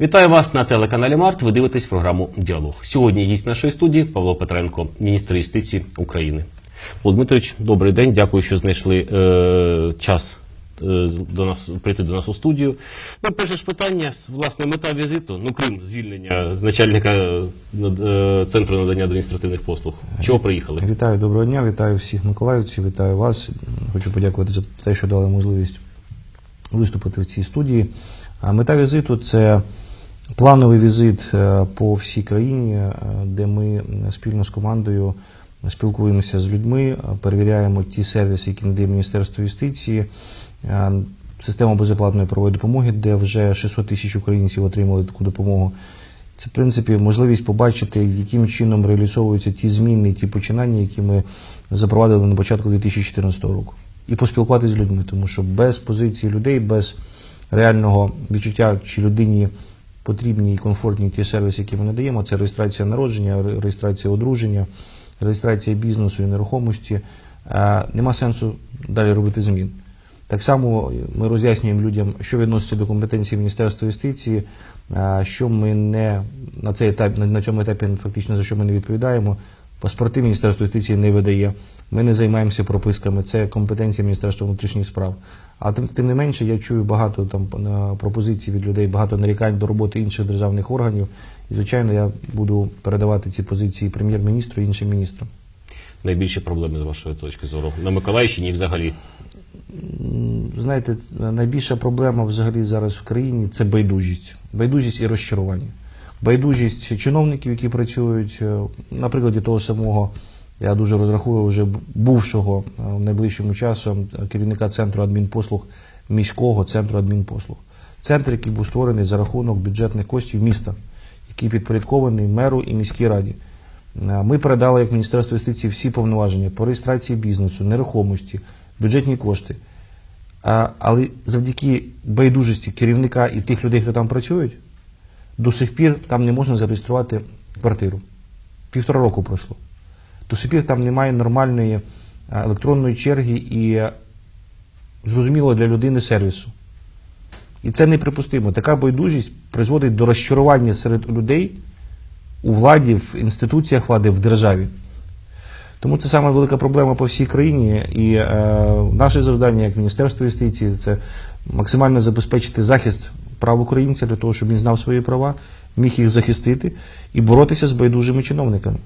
Вітаю вас на телеканалі Март. Ви дивитесь програму Діалог. Сьогодні гість нашої студії Павло Петренко, міністр юстиції України. Павло Дмитрович, добрий день. Дякую, що знайшли е, час е, до нас прийти до нас у студію. Ну, перше ж питання, власне, мета візиту, ну крім звільнення начальника е, е, центру надання адміністративних послуг. Чого приїхали? Вітаю, доброго дня, вітаю всіх миколаївців, вітаю вас. Хочу подякувати за те, що дали можливість виступити в цій студії. А Мета візиту це плановий візит е, по всій країні, е, де ми спільно з командою спілкуємося з людьми, е, перевіряємо ті сервіси, які надає Міністерство юстиції, е, систему безоплатної правової допомоги, де вже 600 тисяч українців отримали таку допомогу. Це, в принципі, можливість побачити, яким чином реалізовуються ті зміни, ті починання, які ми запровадили на початку 2014 року. І поспілкуватися з людьми, тому що без позиції людей, без реального відчуття, чи людині потрібні і комфортні ті сервіси, які ми надаємо, це реєстрація народження, реєстрація одруження, реєстрація бізнесу і нерухомості, е, нема сенсу далі робити змін. Так само ми роз'яснюємо людям, що відноситься до компетенції Міністерства юстиції, що ми не на цей етап, на цьому етапі фактично за що ми не відповідаємо. Паспорти Міністерство юстиції не видає. Ми не займаємося прописками. Це компетенція Міністерства внутрішніх справ. А тим, тим не менше, я чую багато там пропозицій від людей, багато нарікань до роботи інших державних органів. І звичайно, я буду передавати ці позиції прем'єр-міністру і іншим міністрам. Найбільші проблеми з вашої точки зору на Миколаївщині і взагалі. Знаєте, найбільша проблема взагалі зараз в країні це байдужість. Байдужість і розчарування. Байдужість чиновників, які працюють е, на прикладі того самого, я дуже розраховую вже бувшого е, найближчим часом е, керівника центру адмінпослуг міського центру адмінпослуг. Центр, який був створений за рахунок бюджетних коштів міста, який підпорядкований меру і міській раді. Ми передали як Міністерство юстиції всі повноваження по реєстрації бізнесу, нерухомості, бюджетні кошти. Але завдяки байдужості керівника і тих людей, хто там працюють, до сих пір там не можна зареєструвати квартиру. Півтора року пройшло. До сих пір там немає нормальної електронної черги і зрозумілого для людини сервісу. І це неприпустимо. Така байдужість призводить до розчарування серед людей у владі, в інституціях влади, в державі. Тому це саме велика проблема по всій країні. І е, наше завдання як Міністерство юстиції це максимально забезпечити захист прав українця для того, щоб він знав свої права, міг їх захистити і боротися з байдужими чиновниками,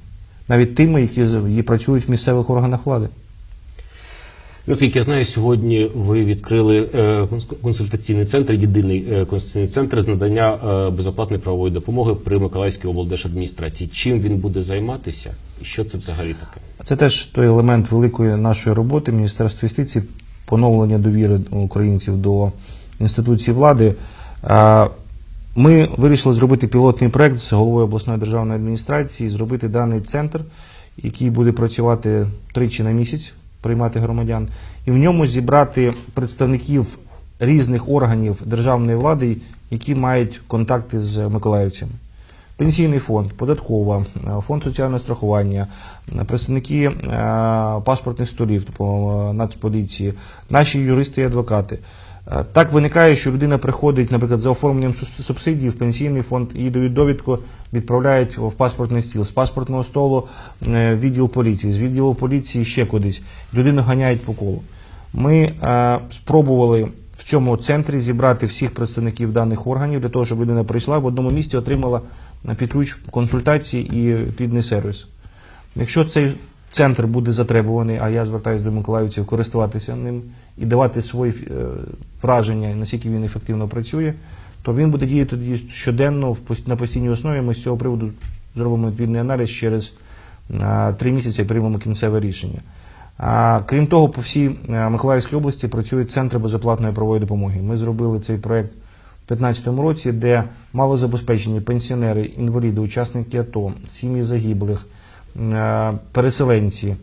навіть тими, які працюють в місцевих органах влади. Наскільки я знаю, сьогодні ви відкрили е, консультаційний центр, єдиний е, консультаційний центр з надання е, безоплатної правової допомоги при Миколаївській облдержадміністрації. Чим він буде займатися і що це взагалі таке? Це теж той елемент великої нашої роботи Міністерства юстиції, поновлення довіри українців до інституцій влади. Ми вирішили зробити пілотний проект з головою обласної державної адміністрації, зробити даний центр, який буде працювати тричі на місяць, приймати громадян, і в ньому зібрати представників різних органів державної влади, які мають контакти з миколаївцями. Пенсійний фонд, податкова, фонд соціального страхування, представники е, паспортних столів, тобто е, Нацполіції, наші юристи і адвокати. Е, Так виникає, що людина приходить, наприклад, за оформленням субс- субсидій в пенсійний фонд, їй дають довідку, відправляють в паспортний стіл, з паспортного столу е, в відділ поліції, з відділу поліції ще кудись. Людину ганяють по колу. Ми е, спробували в цьому центрі зібрати всіх представників даних органів для того, щоб людина прийшла в одному місці, отримала під ключ консультації і плідний сервіс. Якщо цей центр буде затребуваний, а я звертаюся до миколаївців користуватися ним і давати свої е, враження, наскільки він ефективно працює, то він буде діяти тоді щоденно на постійній основі. Ми з цього приводу зробимо відповідний аналіз через е, три місяці і приймемо кінцеве рішення. А крім того, по всій е, Миколаївській області працюють центри безоплатної правової допомоги. Ми зробили цей проект у 2015 році, де малозабезпечені пенсіонери, інваліди, учасники АТО, сім'ї загиблих, переселенці е,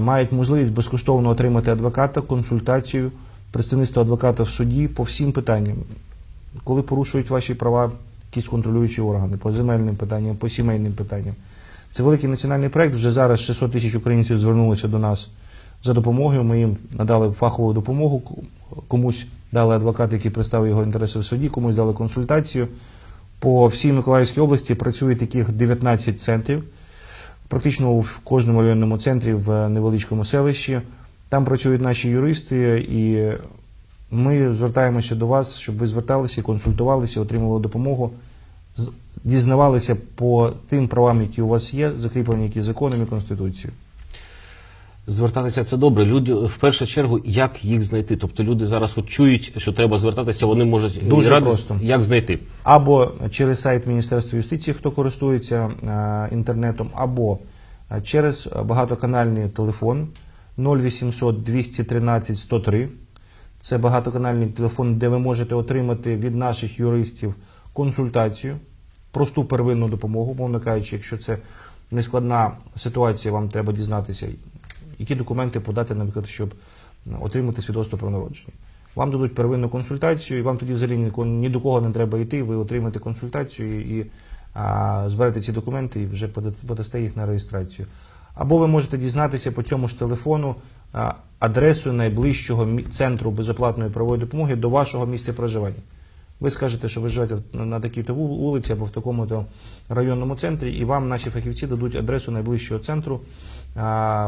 мають можливість безкоштовно отримати адвоката, консультацію, представництво адвоката в суді по всім питанням. Коли порушують ваші права якісь контролюючі органи, по земельним питанням, по сімейним питанням. Це великий національний проект. Вже зараз 600 тисяч українців звернулися до нас за допомогою. Ми їм надали фахову допомогу, комусь дали адвоката, який представив його інтереси в суді, комусь дали консультацію. По всій Миколаївській області працює таких 19 центрів, практично в кожному районному центрі в невеличкому селищі. Там працюють наші юристи, і ми звертаємося до вас, щоб ви зверталися, консультувалися, отримували допомогу, дізнавалися по тим правам, які у вас є, закріплені які законом і конституцією. Звертатися це добре. Люди в першу чергу, як їх знайти? Тобто люди зараз от чують, що треба звертатися, вони можуть Дуже радись- просто. як знайти. або через сайт Міністерства юстиції, хто користується е, інтернетом, або е, через багатоканальний телефон 0800 213 103. Це багатоканальний телефон, де ви можете отримати від наших юристів консультацію, просту первинну допомогу, мовно кажучи, якщо це нескладна ситуація, вам треба дізнатися, які документи подати, наприклад, щоб отримати свідоцтво про народження. Вам дадуть первинну консультацію, і вам тоді взагалі ні, до кого не треба йти, ви отримаєте консультацію і а, зберете ці документи і вже подасте- їх на реєстрацію. Або ви можете дізнатися по цьому ж телефону адресу найближчого центру безоплатної правової допомоги до вашого місця проживання. Ви скажете, що ви живете на- такій-то вулиці або в такому-то районному центрі, і вам наші фахівці дадуть адресу найближчого центру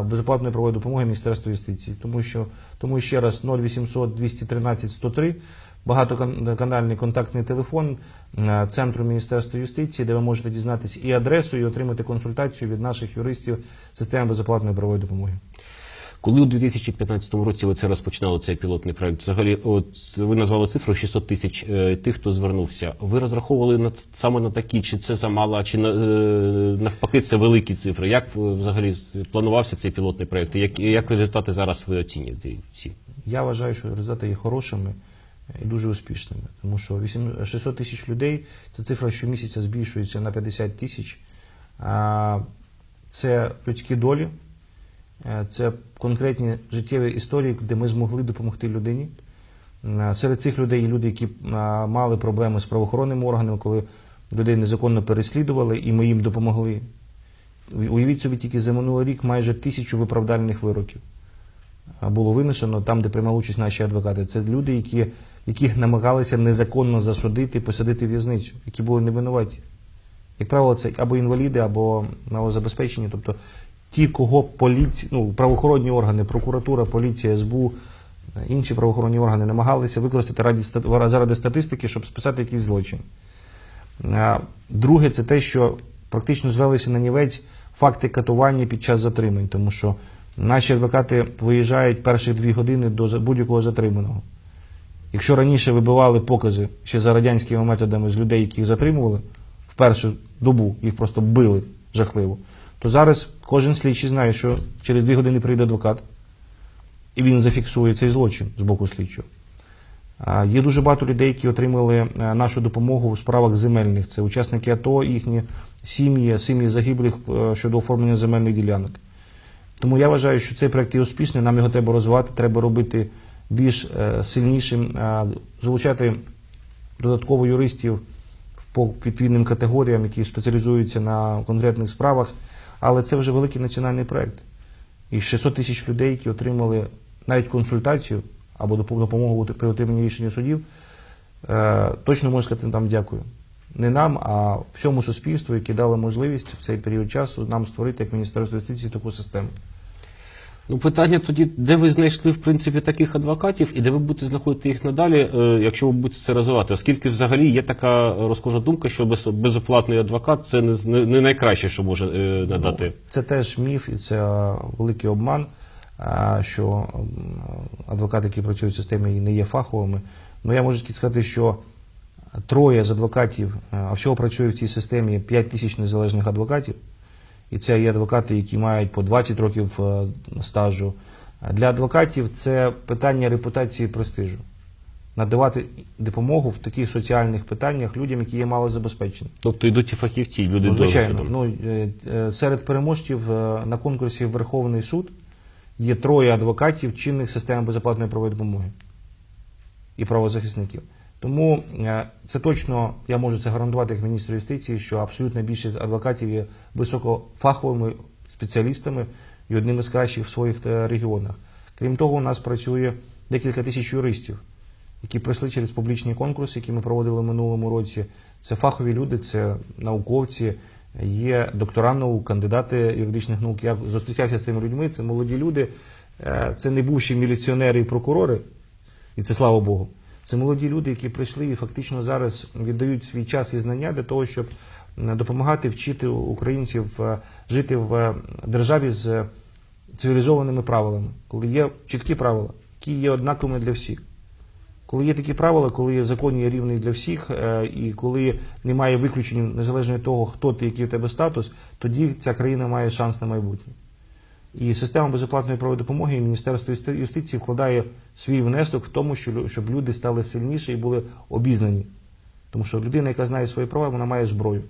безоплатної правової допомоги Міністерства юстиції. Тому що тому ще раз 0800 213 103 багатоканальний контактний телефон центру Міністерства юстиції, де ви можете дізнатися і адресу, і отримати консультацію від наших юристів системи безоплатної правової допомоги. Коли у 2015 році ви це розпочинали цей пілотний проект, взагалі, от ви назвали цифру 600 тисяч е, тих, хто звернувся. Ви розраховували на саме на такі, чи це замало, чи на- е, навпаки це великі цифри? Як е, взагалі планувався цей пілотний проект? Як, як результати зараз ви оцінюєте ці? Я вважаю, що результати є хорошими і дуже успішними, тому що 8 600 тисяч людей це цифра щомісяця збільшується на 50 тисяч. Це людські долі, е, це конкретні життєві історії, де ми змогли допомогти людині. Е, Серед цих людей є люди, які е, мали проблеми з правоохоронними органами, коли людей незаконно переслідували, і ми їм допомогли. Уявіть собі, тільки за минулий рік майже тисячу виправдальних вироків було винесено там, де приймали участь наші адвокати. Це люди, які, яких намагалися незаконно засудити, посадити в'язницю, які були невинуваті. Як правило, це або інваліди, або малозабезпечені, тобто ті, кого поліці... ну, правоохоронні органи, прокуратура, поліція, СБУ, інші правоохоронні органи намагалися використати раді, заради статистики, щоб списати якийсь злочин. Друге, це те, що практично звелися на нівець факти катування під час затримань, тому що наші адвокати виїжджають перші дві години до будь-якого затриманого. Якщо раніше вибивали покази ще за радянськими методами з людей, яких затримували, в першу добу їх просто били жахливо, то зараз кожен слідчий знає, що через дві години прийде адвокат, і він зафіксує цей злочин з боку слідчого. Є дуже багато людей, які отримали е, нашу допомогу у справах земельних. Це учасники АТО, їхні сім'ї, сім'ї загиблих е, щодо оформлення земельних ділянок. Тому я вважаю, що цей проект є успішний, нам його треба розвивати, треба робити більш е, сильнішим, залучати додатково юристів по відповідним категоріям, які спеціалізуються на конкретних справах. Але це вже великий національний проєкт. І 600 тисяч людей, які отримали навіть консультацію або допо- допомогу при отриманні рішення судів, е, точно можу сказати нам дякую. Не нам, а всьому суспільству, яке дало можливість в цей період часу нам створити як Міністерство юстиції таку систему. Ну, питання тоді, де ви знайшли в принципі таких адвокатів, і де ви будете знаходити їх надалі, е, якщо ви будете це розвивати? Оскільки взагалі є така розкожа думка, що без, безоплатний адвокат це не, найкраще, що може е, надати. Це теж міф і це великий обман, е, що адвокати, які працюють в системі, не є фаховими. Ну я можу тільки сказати, що троє з адвокатів, а всього працює в цій системі 5 тисяч незалежних адвокатів. І це є адвокати, які мають по 20 років е, стажу. Для адвокатів це питання репутації і престижу. Надавати допомогу в таких соціальних питаннях людям, які є малозабезпечені. Тобто йдуть і фахівці, люди Ну, звичайно, ну, е, е, серед переможців на конкурсі в Верховний суд є троє адвокатів чинних систем безоплатної правової допомоги і правозахисників. Тому е, це точно я можу це гарантувати як міністр юстиції, що абсолютно більшість адвокатів є високофаховими спеціалістами і одними з кращих в своїх е, регіонах. Крім того, у нас працює декілька тисяч юристів, які пройшли через публічні конкурси, які ми проводили в минулому році. Це фахові люди, це науковці, є доктора наук, кандидати юридичних наук. Я зустрічався з цими людьми. Це молоді люди, е, це не бувші міліціонери і прокурори, і це слава Богу. Це молоді люди, які прийшли і фактично зараз віддають свій час і знання для того, щоб е, допомагати вчити українців е, жити в е, державі з цивілізованими правилами, коли є чіткі правила, які є однаковими для всіх. Коли є такі правила, коли закон є рівний для всіх, і коли немає виключень незалежно від того, хто ти, який у тебе статус, тоді ця країна має шанс на майбутнє. І система безоплатної правової допомоги і Міністерство юстиції вкладає свій внесок в тому, щоб люди стали сильніші і були обізнані. Тому що людина, яка знає свої права, вона має зброю.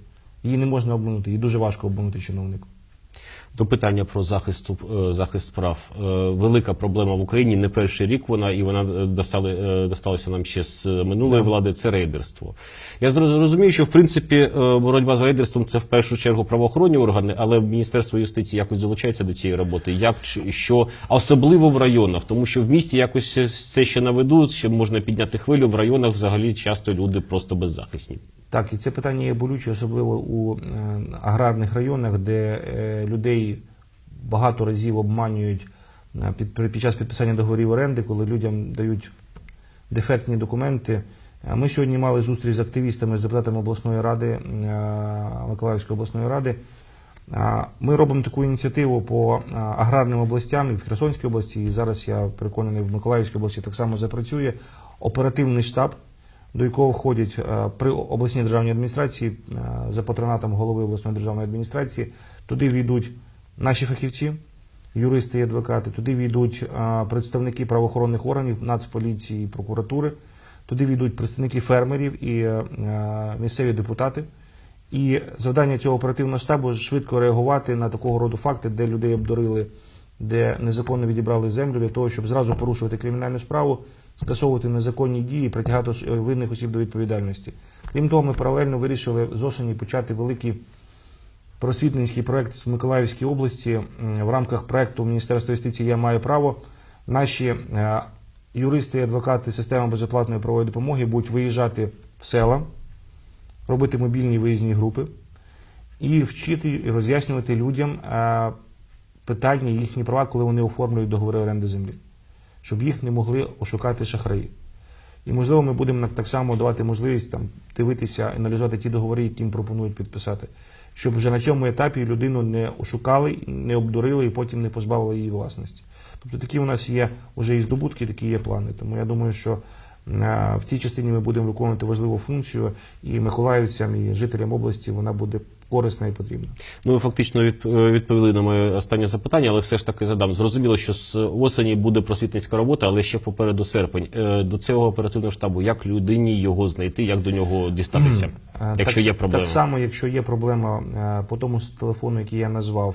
Її не можна обманути, її дуже важко обманути чиновнику. До питання про захист, е, захист прав. Е, Велика проблема в Україні не перший рік вона, і вона е, достали, досталася нам ще з минулої влади. Це рейдерство. Я розумію, що в принципі боротьба з рейдерством це в першу чергу правоохоронні органи, але Міністерство юстиції якось долучається до цієї роботи. Як що, особливо в районах, тому що в місті якось це ще наведуть, ще можна підняти хвилю. В районах взагалі часто люди просто беззахисні. Так, і це питання є болюче, особливо у е, аграрних районах, де е, людей багато разів обманюють е, під, час підписання договорів оренди, коли людям дають дефектні документи. Ми сьогодні мали зустріч з активістами, з депутатами обласної ради, Миколаївської обласної ради. Ми робимо таку ініціативу по аграрним областям і в Херсонській області, і зараз я переконаний, в Миколаївській області так само запрацює оперативний штаб, до якого входять е, при обласній державній адміністрації е, за патронатом голови обласної державної адміністрації. Туди війдуть наші фахівці, юристи і адвокати, туди війдуть е, представники правоохоронних органів, Нацполіції прокуратури, туди війдуть представники фермерів і місцеві депутати. І завдання цього оперативного штабу швидко реагувати на такого роду факти, де людей обдурили, де незаконно відібрали землю для того, щоб зразу порушувати кримінальну справу, скасовувати незаконні дії, притягати винних осіб до відповідальності. Крім того, ми паралельно вирішили з осені почати великий просвітницький проект в Миколаївській області. В рамках проекту Міністерства юстиції Я маю право. Наші е, юристи і адвокати системи безоплатної правової допомоги будуть виїжджати в села, робити мобільні виїзні групи і вчити і роз'яснювати людям е, питання, їхні права, коли вони оформлюють договори оренди землі, щоб їх не могли ошукати шахраї. І можливо, ми будемо так само давати можливість там дивитися, аналізувати ті договори, які їм пропонують підписати, щоб вже на цьому етапі людину не ошукали, не обдурили і потім не позбавили її власності. Тобто такі у нас є вже і здобутки, такі є плани. Тому я думаю, що е, в цій частині ми будемо виконувати важливу функцію, і миколаївцям, і жителям області вона буде корисна і потрібна. Ну, ви фактично е, відповіли на моє останнє запитання, але все ж таки задам. Зрозуміло, що з осені буде просвітницька робота, але ще попереду серпень. Е, До цього оперативного штабу, як людині його знайти, як до нього дістатися, Е, якщо так, є проблема? Так само, якщо є проблема по тому телефону, який я назвав,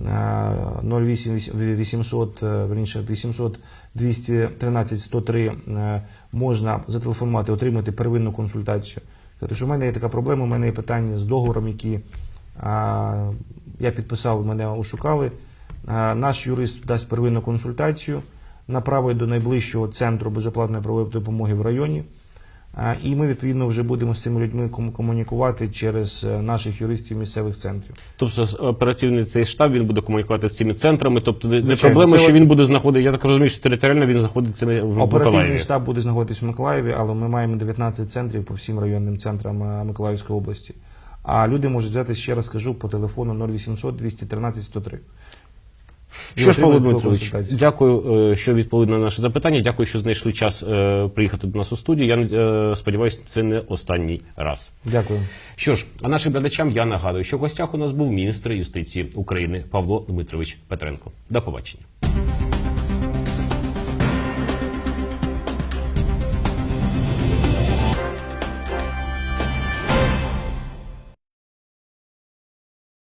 е, 08 800, е, верніше, 800 213 103, е, можна зателефонувати, отримати первинну консультацію. Сказати, що в мене є така проблема, у мене є питання з договором, які а, я підписав, мене ошукали. А, Наш юрист дасть первинну консультацію, направить до найближчого центру безоплатної правової допомоги в районі. І ми відповідно вже будемо з цими людьми ком- комунікувати через е, наших юристів місцевих центрів. Тобто з- оперативний цей штаб він буде комунікувати з цими центрами. Тобто не- Звичайно, проблема, це що він буде знаходити. Я так розумію, що територіально він знаходиться в Оперативний штаб буде знаходитися в Миколаєві, але ми маємо 19 центрів по всім районним центрам е, Миколаївської області. А люди можуть взяти ще раз кажу по телефону 0800 213 103. Що ж, Павло Дмитрович, дякую, е, що відповіли на наше запитання. Дякую, що знайшли час е, приїхати до нас у студію. Я е, сподіваюся, це не останній раз. Дякую. Що ж, а нашим глядачам я нагадую, що в гостях у нас був міністр юстиції України Павло Дмитрович Петренко. До побачення.